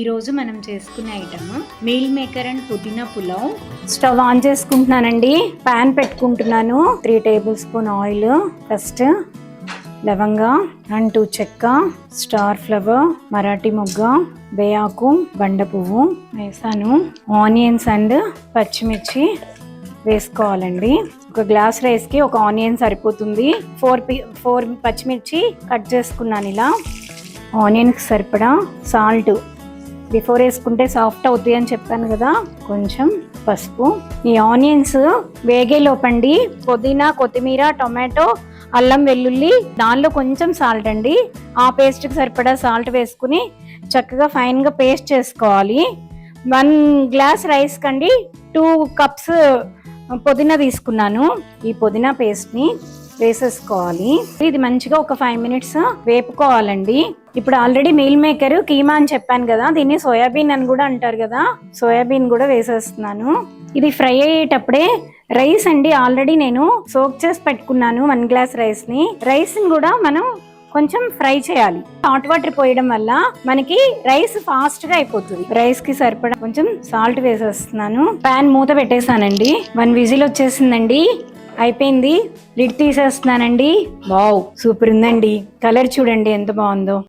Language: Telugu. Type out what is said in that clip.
ఈరోజు మనం చేసుకునే ఐటమ్ మీల్ మేకర్ అండ్ పుదీనా పులావ్. స్టవ్ ఆన్ చేసుకుంటున్నానండి. పాన్ పెట్టుకుంటున్నాను. Three tablespoon oil first లవంగ అండ్ టూ చెక్క స్టార్ ఫ్లవర్ మరాఠీ మొగ్గ బేయాకు బండ పువ్వు వేసాను. ఆనియన్స్ అండ్ పచ్చిమిర్చి వేసుకోవాలండి. ఒక గ్లాస్ రైస్కి ఒక ఆనియన్ సరిపోతుంది. ఫోర్ పి ఫోర్ పచ్చిమిర్చి కట్ చేసుకున్నాను ఇలా. ఆనియన్కి సరిపడా సాల్ట్ బిఫోర్ వేసుకుంటే సాఫ్ట్ అవుతాయి అని చెప్పాను కదా కొంచెం పసుపు. ఈ ఆనియన్స్ వేగే లోపండి పుదీనా కొత్తిమీర టొమాటో అల్లం వెల్లుల్లి దానిలో కొంచెం సాల్ట్ అండి. ఆ పేస్ట్కి సరిపడా సాల్ట్ వేసుకుని చక్కగా ఫైన్గా పేస్ట్ చేసుకోవాలి. వన్ గ్లాస్ రైస్ కండి టూ కప్స్ పుదీనా తీసుకున్నాను. ఈ పుదీనా పేస్ట్ని వేసేసుకోవాలి. ఇది మంచిగా ఒక ఫైవ్ మినిట్స్ వేపుకోవాలండి. ఇప్పుడు ఆల్రెడీ మీల్ మేకర్ కీమా అని చెప్పాను కదా దీన్ని సోయాబీన్ అని కూడా అంటారు కదా సోయాబీన్ కూడా వేసేస్తున్నాను. ఇది ఫ్రై అయ్యేటప్పుడే రైస్ అండి ఆల్రెడీ నేను సోక్ చేసి పెట్టుకున్నాను వన్ గ్లాస్ రైస్ని. రైస్ని కూడా మనం కొంచెం ఫ్రై చేయాలి. హాట్ వాటర్ పోయడం వల్ల మనకి రైస్ ఫాస్ట్గా అయిపోతుంది. రైస్కి సరిపడా కొంచెం సాల్ట్ వేసేస్తున్నాను. పాన్ మూత పెట్టేశానండి. వన్ విజిల్ వచ్చేసిందండి. అయిపోయింది. లిడ్ తీసేస్తున్నానండి. వావ్ సూపర్ ఉందండి. కలర్ చూడండి ఎంత బాగుందో.